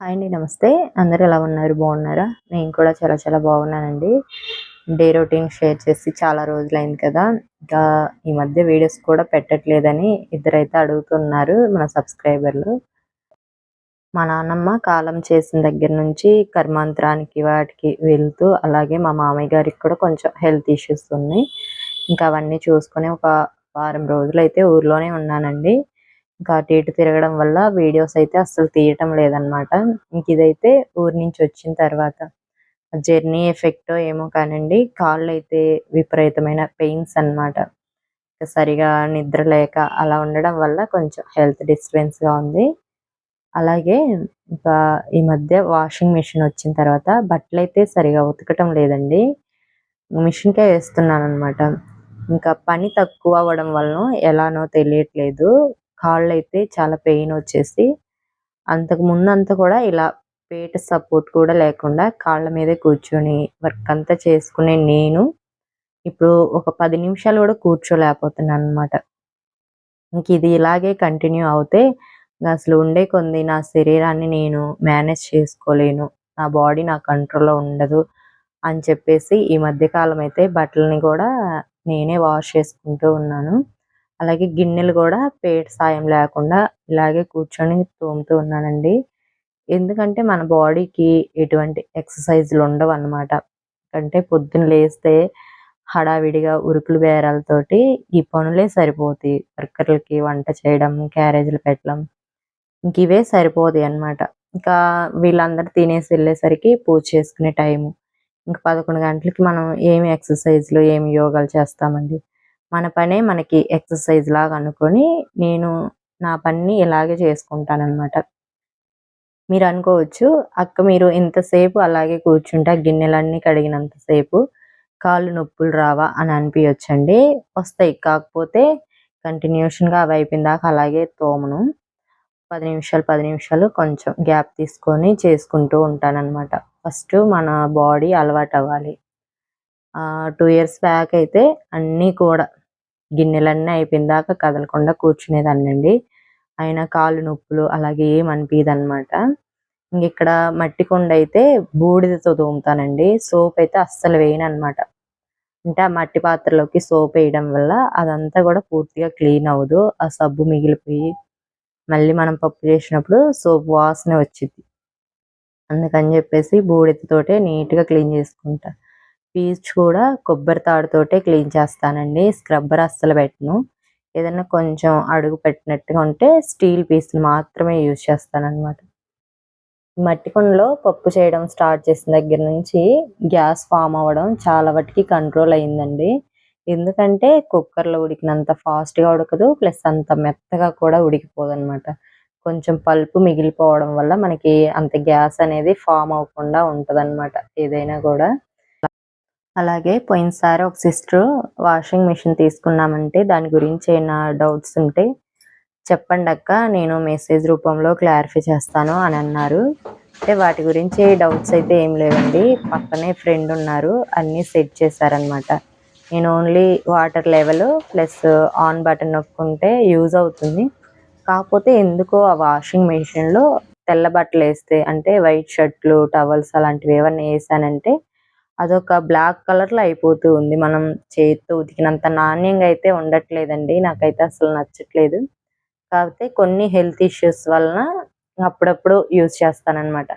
Hi అండి నమస్తే. అందరు ఎలా ఉన్నారు? బాగున్నారా? నేను కూడా చాలా చాలా బాగున్నానండి. డే రొటీన్ షేర్ చేసి చాలా రోజులైంది కదా. ఇంకా ఈ మధ్య వీడియోస్ కూడా పెట్టట్లేదని ఇద్దరైతే అడుగుతున్నారు మన సబ్స్క్రైబర్లు. మా నాన్నమ్మ కాలం చేసిన దగ్గర నుంచి కర్మాంతరానికి వాటికి వెళ్తూ అలాగే మా మామయ్య గారికి కూడా కొంచెం హెల్త్ ఇష్యూస్ ఉన్నాయి. ఇంకా అవన్నీ చూసుకొని ఒక వారం రోజులు అయితే ఊర్లోనే ఉన్నానండి. ఇంకా అటు ఇటు తిరగడం వల్ల వీడియోస్ అయితే అస్సలు తీయటం లేదనమాట ఇంక ఇదైతే ఊరి నుంచి వచ్చిన తర్వాత. జర్నీ ఎఫెక్ట్ ఏమో కానండి కాళ్ళు అయితే విపరీతమైన పెయిన్స్ అనమాట సరిగా నిద్ర లేక అలా ఉండడం వల్ల కొంచెం హెల్త్గా ఉంది. అలాగే ఇంకా ఈ మధ్య వాషింగ్ మిషన్ వచ్చిన తర్వాత బట్టలు అయితే సరిగా ఉతకటం లేదండి. మిషన్కే వేస్తున్నాను అనమాట ఇంకా పని తక్కువ అవ్వడం వలన ఎలానో తెలియట్లేదు. కాళ్ళు అయితే చాలా పెయిన్ వచ్చేసి అంతకు ముందంతా కూడా ఇలా పేట సపోర్ట్ కూడా లేకుండా కాళ్ళ మీదే కూర్చొని వర్క్ అంతా చేసుకునే నేను ఇప్పుడు ఒక పది నిమిషాలు కూడా కూర్చోలేకపోతున్నాను అనమాట ఇంక ఇది ఇలాగే కంటిన్యూ అవుతే అసలు ఉండే కొంది నా శరీరాన్ని నేను మేనేజ్ చేసుకోలేను నా బాడీ నా కంట్రోల్లో ఉండదు అని చెప్పేసి ఈ మధ్య కాలం అయితే బట్టలని కూడా నేనే వాష్ చేసుకుంటూ ఉన్నాను. అలాగే గిన్నెలు కూడా పేట సాయం లేకుండా ఇలాగే కూర్చొని తోముతూ ఉన్నానండి. ఎందుకంటే మన బాడీకి ఎటువంటి ఎక్సర్సైజ్లు ఉండవు అన్నమాట. అంటే పొద్దున్న లేస్తే హడావిడిగా ఉరుకులు బేరాలతోటి ఈ పనులే సరిపోతాయి. వర్కర్లకి వంట చేయడం క్యారేజీలు పెట్టడం ఇంక ఇవే సరిపోతాయి అనమాట ఇంకా వీళ్ళందరూ తినేసి వెళ్ళేసరికి పూజ చేసుకునే టైము. ఇంకా పదకొండు గంటలకి మనం ఏమి ఎక్సర్సైజ్లు ఏమి యోగాలు చేస్తామండి. మన పనే మనకి ఎక్సర్సైజ్ లాగా అనుకొని నేను నా పని ఇలాగే చేసుకుంటాను అనమాట మీరు అనుకోవచ్చు అక్క మీరు ఇంతసేపు అలాగే కూర్చుంటే గిన్నెలన్నీ కడిగినంతసేపు కాళ్ళు నొప్పులు రావా అని అనిపించండి వస్తాయి. కాకపోతే కంటిన్యూషన్గా అవి అయిపోయిన దాకా అలాగే తోమను. పది నిమిషాలు పది నిమిషాలు కొంచెం గ్యాప్ తీసుకొని చేసుకుంటూ ఉంటానన్నమాట. ఫస్ట్ మన బాడీ అలవాటు అవ్వాలి టూ ఇయర్స్ బ్యాక్ అయితే అన్నీ కూడా గిన్నెలన్నీ అయిపోయిన దాకా కదలకుండా కూర్చునేదాన్నండి. అయినా కాళ్ళు నొప్పులు అలాగే ఏం అనిపించదు అనమాట ఇక్కడ మట్టి కొండ అయితే బూడిదతో తోముతానండి. సోప్ అయితే అస్సలు వేయను అనమాట అంటే ఆ మట్టి పాత్రలోకి సోప్ వేయడం వల్ల అదంతా కూడా పూర్తిగా క్లీన్ అవ్వదు. ఆ సబ్బు మిగిలిపోయి మళ్ళీ మనం పప్పు చేసినప్పుడు సోప్ వాసన వచ్చింది అందుకని చెప్పేసి బూడిదతోటే నీట్గా క్లీన్ చేసుకుంటా. పీచ్ కూడా కొబ్బరి తాడుతోటే క్లీన్ చేస్తానండి. స్క్రబ్బర్ అస్సలు పెట్టను. ఏదైనా కొంచెం అడుగు పెట్టినట్టుగా ఉంటే స్టీల్ పీస్ని మాత్రమే యూజ్ చేస్తానన్నమాట. మట్టి కుండలో పప్పు చేయడం స్టార్ట్ చేసిన దగ్గర నుంచి గ్యాస్ ఫామ్ అవ్వడం చాలా వాటికి కంట్రోల్ అయిందండి. ఎందుకంటే కుక్కర్లో ఉడికినంత ఫాస్ట్గా ఉడకదు ప్లస్ అంత మెత్తగా కూడా ఉడికిపోదనమాట కొంచెం పల్పు మిగిలిపోవడం వల్ల మనకి అంత గ్యాస్ అనేది ఫామ్ అవ్వకుండా ఉంటదన్నమాట. ఏదైనా కూడా అలాగే పోయినసారి ఒక సిస్టర్ వాషింగ్ మిషన్ తీసుకున్నామంటే దాని గురించి ఏమైనా డౌట్స్ ఉంటే చెప్పండి అక్క. నేను మెసేజ్ రూపంలో క్లారిఫై చేస్తాను అని అన్నారు. అంటే వాటి గురించి డౌట్స్ అయితే ఏం లేవండి. పక్కనే ఫ్రెండ్ ఉన్నారు. అన్నీ సెట్ చేశారనమాట నేను only water level plus on button నొక్కుంటే use అవుతుంది. కాకపోతే ఎందుకో ఆ వాషింగ్ మిషన్లో తెల్ల బట్టలు వేస్తే అంటే వైట్ షర్ట్లు టవల్స్ అలాంటివి ఏమన్నా వేసానంటే అదొక బ్లాక్ కలర్లో అయిపోతూ ఉంది. మనం చేతితో ఉతికినంత నాణ్యంగా అయితే ఉండట్లేదండి. నాకైతే అసలు నచ్చట్లేదు. కాకపోతే కొన్ని హెల్త్ ఇష్యూస్ వలన అప్పుడప్పుడు యూజ్ చేస్తానన్నమాట.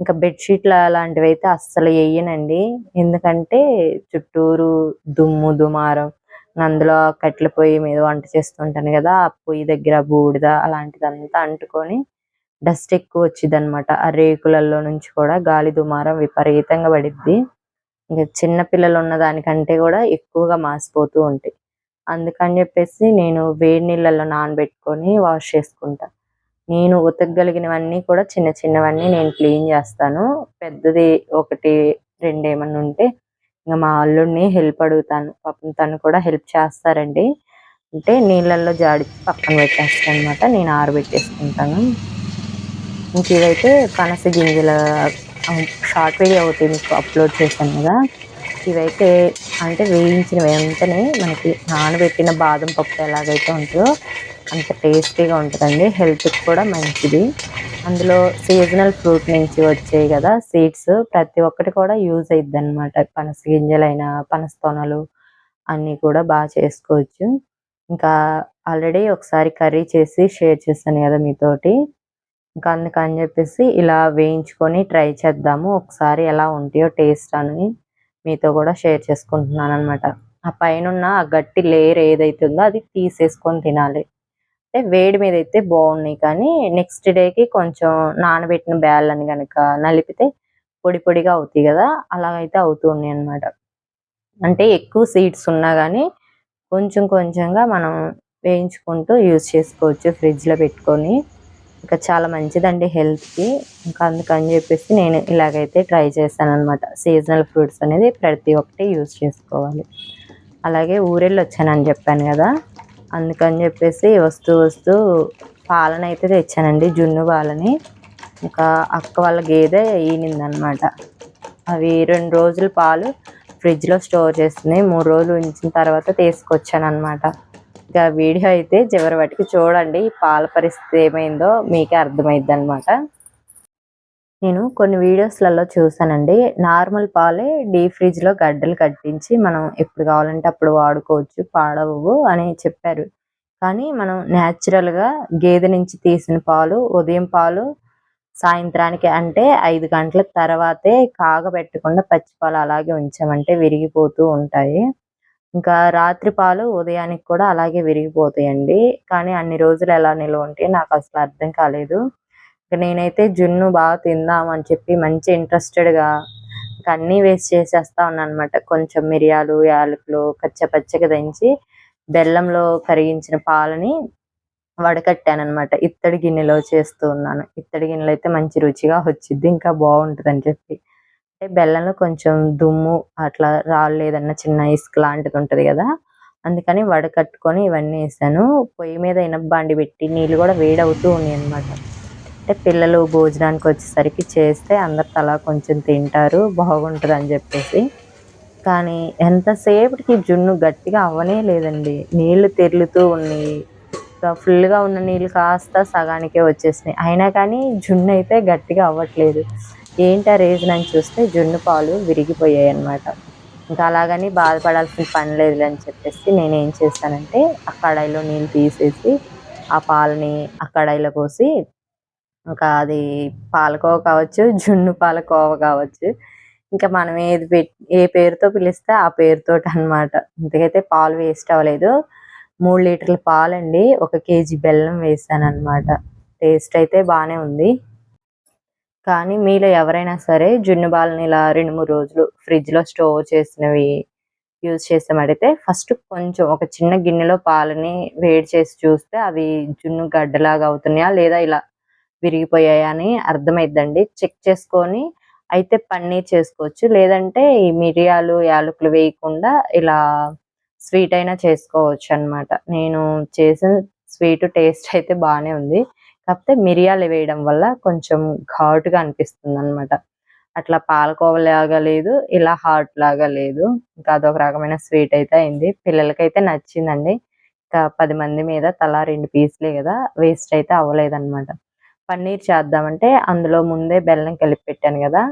ఇంకా బెడ్షీట్లు అలాంటివి అయితే అస్సలు వేయనండి. ఎందుకంటే చుట్టూరు దుమ్ము దుమారం అందులో కట్టెల పొయ్యి మీద వంట చేస్తుంటాను కదా ఆ పొయ్యి దగ్గర బూడిద అలాంటిదంతా అంటుకొని డస్ట్ ఎక్కువ వచ్చింది అనమాట ఆ రేకులలో నుంచి కూడా గాలి దుమారం విపరీతంగా పడిద్ది. ఇంకా చిన్న పిల్లలు ఉన్న దానికంటే కూడా ఎక్కువగా మాసిపోతూ ఉంటాయి. అందుకని చెప్పేసి నేను వేడి నీళ్ళల్లో నానబెట్టుకొని వాష్ చేసుకుంటా. నేను ఉతకగలిగినవన్నీ కూడా చిన్న చిన్నవన్నీ నేను క్లీన్ చేస్తాను. పెద్దది ఒకటి రెండు ఏమన్నా ఉంటే ఇంకా మా అల్లుడిని హెల్ప్ అడుగుతాను. పాపం తను కూడా హెల్ప్ చేస్తారండి. అంటే నీళ్ళల్లో జాడి పక్కన పెట్టేస్తాను అనమాట నేను ఆరబెట్టేసుకుంటాను. ఇంక ఇవైతే పనస గింజల షార్ట్ వీడియో ఒకటి మీకు అప్లోడ్ చేశాను కదా. ఇవైతే అంటే వేయించిన వెంటనే మనకి నానబెట్టిన బాదం పప్పు ఎలాగైతే ఉంటుందో అంత టేస్టీగా ఉంటుందండి. హెల్త్కి కూడా మంచిది. అందులో సీజనల్ ఫ్రూట్ నుంచి వచ్చాయి కదా సీడ్స్ ప్రతి ఒక్కటి కూడా యూజ్ అయిద్ది అనమాట పనస గింజలైన పనస తొనలు అన్నీ కూడా బాగా చేసుకోవచ్చు. ఇంకా ఆల్రెడీ ఒకసారి కర్రీ చేసి షేర్ చేశాను కదా మీతోటి. ఇంకా అందుకని చెప్పేసి ఇలా వేయించుకొని ట్రై చేద్దాము. ఒకసారి ఎలా ఉంటాయో టేస్ట్ అని మీతో కూడా షేర్ చేసుకుంటున్నాను అనమాట ఆ పైన ఉన్న ఆ గట్టి లేయర్ ఏదైతే ఉందో అది తీసేసుకొని తినాలి. అంటే వేడి మీద అయితే బాగున్నాయి కానీ నెక్స్ట్ డేకి కొంచెం నానబెట్టిన బ్యాళ్ళని కనుక నలిపితే పొడి పొడిగా అవుతాయి కదా అలాగైతే అవుతున్నాయి అనమాట అంటే ఎక్కువ సీడ్స్ ఉన్నా కానీ కొంచెం కొంచెంగా మనం వేయించుకుంటూ యూజ్ చేసుకోవచ్చు ఫ్రిడ్జ్లో పెట్టుకొని. ఇంకా చాలా మంచిదండి హెల్త్కి. ఇంకా అందుకని చెప్పేసి నేను ఇలాగైతే ట్రై చేశాను అనమాట సీజనల్ ఫ్రూట్స్ అనేది ప్రతి ఒక్కటి యూజ్ చేసుకోవాలి. అలాగే ఊరెళ్ళి వచ్చానని చెప్పాను కదా. అందుకని చెప్పేసి వస్తూ వస్తూ పాలన అయితే తెచ్చానండి జున్ను పాలని. ఇంకా అక్క వాళ్ళ గేదె ఈనిందనమాట అవి రెండు రోజులు పాలు ఫ్రిడ్జ్లో స్టోర్ చేస్తుంది మూడు రోజులు ఉంచిన తర్వాత తీసుకొచ్చాను అనమాట ఇంకా వీడియో అయితే చివరి వాటికి చూడండి. పాల పరిస్థితి ఏమైందో మీకే అర్థమైద్ది అనమాట నేను కొన్ని వీడియోస్లలో చూసానండి. నార్మల్ పాలే డీ ఫ్రిడ్జ్లో గడ్డలు కట్టించి మనం ఎప్పుడు కావాలంటే అప్పుడు వాడుకోవచ్చు పాడవు అని చెప్పారు. కానీ మనం న్యాచురల్గా గేదె నుంచి తీసిన పాలు ఉదయం పాలు సాయంత్రానికి అంటే ఐదు గంటల తర్వాతే కాగబెట్టకుండా పచ్చిపాలు అలాగే ఉంచామంటే విరిగిపోతూ ఉంటాయి. ఇంకా రాత్రి పాలు ఉదయానికి కూడా అలాగే విరిగిపోతాయండి. కానీ అన్ని రోజులు ఎలా నిల్వ ఉంటే నాకు అసలు అర్థం కాలేదు. నేనైతే జున్ను బాగా తిందాం అని చెప్పి మంచి ఇంట్రెస్టెడ్గా అన్నీ వేస్ట్ చేసేస్తా ఉన్నాను అనమాట కొంచెం మిరియాలు యాలకులు కచ్చపచ్చగా దంచి బెల్లంలో కరిగించిన పాలని వడకట్టాను ఇత్తడి గిన్నెలో చేస్తూ ఉన్నాను. ఇత్తడి గిన్నెలో అయితే మంచి రుచిగా వచ్చింది ఇంకా బాగుంటుంది అని చెప్పి బెల్లంలో కొంచెం దుమ్ము అట్లా రాళ్ళు ఏదన్నా చిన్న ఇసుక లాంటిది ఉంటుంది కదా అందుకని వడకట్టుకొని ఇవన్నీ వేసాను. పొయ్యి మీద ఇనప పెట్టి నీళ్ళు కూడా వేడవుతూ ఉన్నాయి అనమాట అంటే పిల్లలు భోజనానికి వచ్చేసరికి చేస్తే అందరు తలా కొంచెం తింటారు బాగుంటుంది అని చెప్పేసి. కానీ ఎంతసేపటికి జున్ను గట్టిగా అవ్వనే లేదండి. నీళ్ళు తెరులుతూ ఉన్నాయి. ఫుల్గా ఉన్న నీళ్ళు కాస్త సగానికే వచ్చేసినాయి. అయినా కానీ జున్ను అయితే గట్టిగా అవ్వట్లేదు. ఏంటి ఆ రీజన్ అని చూస్తే జున్ను పాలు విరిగిపోయాయి అనమాట ఇంకా అలాగని బాధపడాల్సిన పని లేదు అని చెప్పేసి నేను ఏం చేస్తానంటే ఆ కడాయిలో నీళ్ళు తీసేసి ఆ పాలని ఆ కడాయిలో పోసి ఇంకా అది పాలకోవ కావచ్చు జున్ను పాలకోవ కావచ్చు ఇంకా మనం ఏది పెట్టి ఏ పేరుతో పిలిస్తే ఆ పేరుతో అనమాట ఇంతకైతే పాలు వేస్ట్ అవ్వలేదు. మూడు లీటర్ల పాలండి ఒక కేజీ బెల్లం వేసాను అనమాట టేస్ట్ అయితే బాగానే ఉంది. కానీ మీలో ఎవరైనా సరే జున్ను బాలని ఇలా రెండు మూడు రోజులు ఫ్రిడ్జ్లో స్టోర్ చేసినవి యూజ్ చేసామడితే ఫస్ట్ కొంచెం ఒక చిన్న గిన్నెలో పాలని వేడి చేసి చూస్తే అవి జున్ను గడ్డలాగా అవుతున్నాయా లేదా ఇలా విరిగిపోయాయా అని అర్థమైద్దండి. చెక్ చేసుకొని అయితే పన్నీర్ చేసుకోవచ్చు. లేదంటే ఈ మిరియాలు యాలకులు వేయకుండా ఇలా స్వీట్ అయినా చేసుకోవచ్చు అనమాట నేను చేసిన స్వీట్ టేస్ట్ అయితే బాగానే ఉంది. కాకపోతే మిరియాలు వేయడం వల్ల కొంచెం ఘాటుగా అనిపిస్తుంది అనమాట అట్లా పాలకోవ లాగా లేదు ఇలా హాట్ లాగా లేదు. ఇంకా అదొక రకమైన స్వీట్ అయితే అయింది. పిల్లలకైతే నచ్చిందండి. ఇంకా పది మంది మీద తలా రెండు పీసులే కదా వేస్ట్ అయితే అవ్వలేదన్నమాట. పన్నీర్ చేద్దామంటే అందులో ముందే బెల్లం కలిపి పెట్టాను కదా.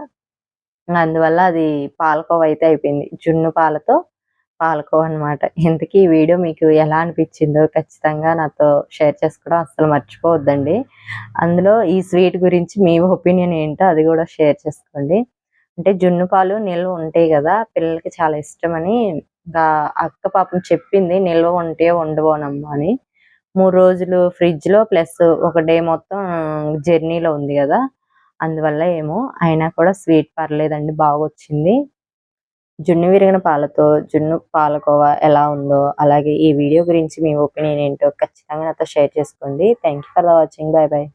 అందువల్ల అది పాలకోవ అయితే అయిపోయింది. జున్ను పాలతో పాలకోవ అనమాట ఇంతకీ ఈ వీడియో మీకు ఎలా అనిపించిందో ఖచ్చితంగా నాతో షేర్ చేసుకోవడం అస్సలు మర్చిపోవద్దండి. అందులో ఈ స్వీట్ గురించి మీ ఒపీనియన్ ఏంటో అది కూడా షేర్ చేసుకోండి. అంటే జున్ను పాలు నిల్వ ఉంటాయి కదా పిల్లలకి చాలా ఇష్టమని ఇంకా అక్క పాపం చెప్పింది నిల్వ ఉంటే ఉండబోనమ్మా అని. మూడు రోజులు ఫ్రిడ్జ్లో ప్లస్ ఒక డే మొత్తం జర్నీలో ఉంది కదా అందువల్ల ఏమో అయినా కూడా స్వీట్ పర్లేదండి బాగా వచ్చింది జున్ను విరిగిన పాలతో జున్ను పాలకోవా ఎలా ఉందో అలాగే ఈ వీడియో గురించి మీ ఒపీనియన్ ఏంటో ఖచ్చితంగా నాతో షేర్ చేసుకోండి. Thank for the watching bye bye